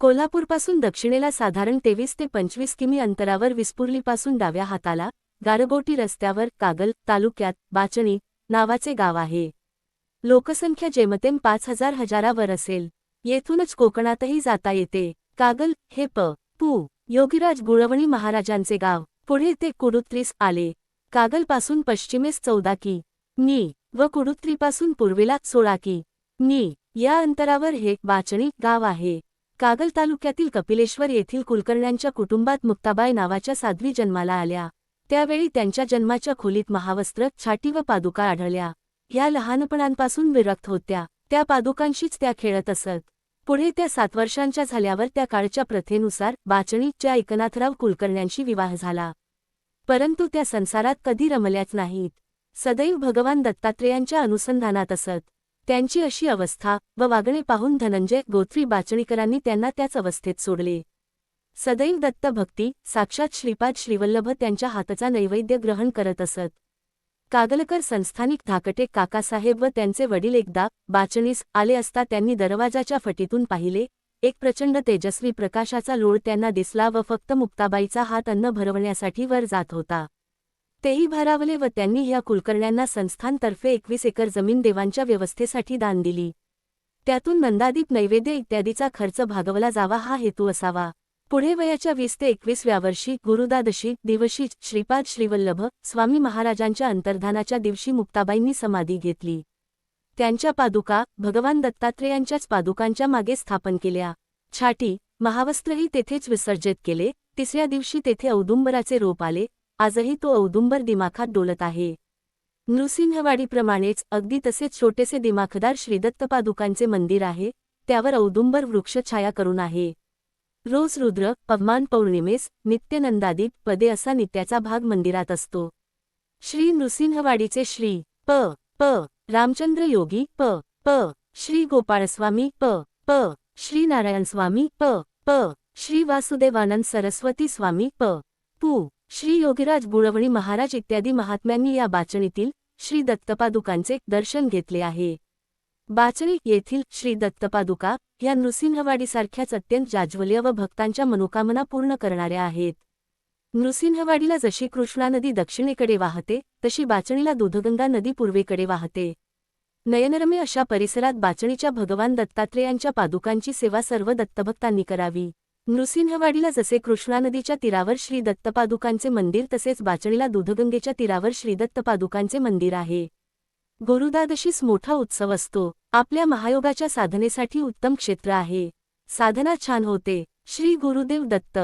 कोल्हापूरपासून दक्षिणेला साधारण तेवीस ते पंचवीस किमी अंतरावर विस्पुर्लीपासून डाव्या हाताला गारगोटी रस्त्यावर कागल तालुक्यात बाचणी नावाचे गाव आहे. लोकसंख्या जेमतेम पाच हजार हजारावर असेल. येथूनच कोकणातही जाता येते. कागल हे प. पू. योगीराज गुळवणी महाराजांचे गाव. पुढे ते कुडुत्रीस आले. कागलपासून पश्चिमेस चौदा की. मी व कुडुत्रीपासून पूर्वेला सोळा की. मी या अंतरावर हे बाचणी गाव आहे. कागल तालुक्यातील कपिलेश्वर येथील कुलकर्ण्यांच्या कुटुंबात मुक्ताबाई नावाच्या साध्वी जन्माला आल्या. त्यावेळी त्यांच्या जन्माच्या खोलीत महावस्त्र छाटी व पादुका आढळल्या. ह्या लहानपणांपासून विरक्त होत्या. त्या पादुकांशीच त्या खेळत असत. पुढे त्या सात वर्षांच्या झाल्यावर त्या काळच्या प्रथेनुसार बाचणीच्या एकनाथराव कुलकर्ण्यांशी विवाह झाला. परंतु त्या संसारात कधी रमल्याच नाहीत. सदैव भगवान दत्तात्रेयांच्या अनुसंधानात असत. त्यांची अशी अवस्था व वागणे पाहून धनंजय गोत्री बाचणीकरांनी त्यांना त्याच अवस्थेत सोडले. सदैव दत्तभक्ती साक्षात श्रीपाद श्रीवल्लभ त्यांच्या हाताचा नैवेद्य ग्रहण करत असत. कागलकर संस्थानिक धाकटे काकासाहेब व त्यांचे वडील एकदा बाचणीस आले असता त्यांनी दरवाजाच्या फटीतून पाहिले एक प्रचंड तेजस्वी प्रकाशाचा लोळ त्यांना दिसला व फक्त मुक्ताबाईचा हात अन्न भरवण्यासाठी वर जात होता. तेही भारावले व त्यांनी ह्या कुलकर्ण्यांना संस्थानतर्फे एकवीस एकर जमीन देवांच्या व्यवस्थेसाठी दान दिली. त्यातून नंदादीप नैवेद्य इत्यादीचा खर्च भागवला जावा हा हेतू असावा. पुढे वयाच्या वीस ते एकवीसव्या वर्षी गुरुदादशी दिवशी श्रीपाद श्रीवल्लभ स्वामी महाराजांच्या अंतर्धानाच्या दिवशी मुक्ताबाईंनी समाधी घेतली. त्यांच्या पादुका भगवान दत्तात्रेयांच्याच पादुकांच्या मागे स्थापन केल्या. छाटी महावस्त्रही तेथेच विसर्जित केले. तिसऱ्या दिवशी तेथे औदुंबराचे रोप आले. आजही तो औदुंबर दिमाखात डोलत आहे. नृसिंहवाडीप्रमाणेच अगदी तसेच छोटेसे दिमाखदार श्रीदत्तपादुकांचे मंदिर आहे त्यावर औदुंबर वृक्षछाया करून आहे. रोज रुद्र पवमान पौर्णिमेस नित्यनंदादीप पदे असा नित्याचा भाग मंदिरात असतो. श्री नृसिंहवाडीचे श्री प प रामचंद्र योगी प प श्री गोपाळस्वामी प प श्री नारायणस्वामी प प श्री वासुदेवानंद सरस्वती स्वामी प पू. श्री योगीराज बुळवणी महाराज इत्यादी महात्म्यांनी या बाचणीतील श्री दत्तपादुकांचे दर्शन घेतले आहे. बाचणी येथील श्री दत्तपादुका ह्या नृसिंहवाडीसारख्याच अत्यंत जाज्वल्य व भक्तांच्या मनोकामना पूर्ण करणाऱ्या आहेत. नृसिंहवाडीला जशी कृष्णा नदी दक्षिणेकडे वाहते तशी बाचणीला दूधगंगा नदी पूर्वेकडे वाहते. नयनरम्य अशा परिसरात बाचणीच्या भगवान दत्तात्रेयांच्या पादुकांची सेवा सर्व दत्तभक्तांनी करावी. नृसिंहवाडीला जसे कृष्णा नदीच्या तीरावर श्री दत्तपादुकांचे मंदिर तसेच बाचणीला दूधगंगेच्या तीरावर श्री दत्तपादुकांचे मंदिर आहे. गुरुदादशीस मोठा उत्सव असतो. आपल्या महायोगाच्या साधनेसाठी उत्तम क्षेत्र आहे. साधना छान होते. श्री गुरुदेव दत्त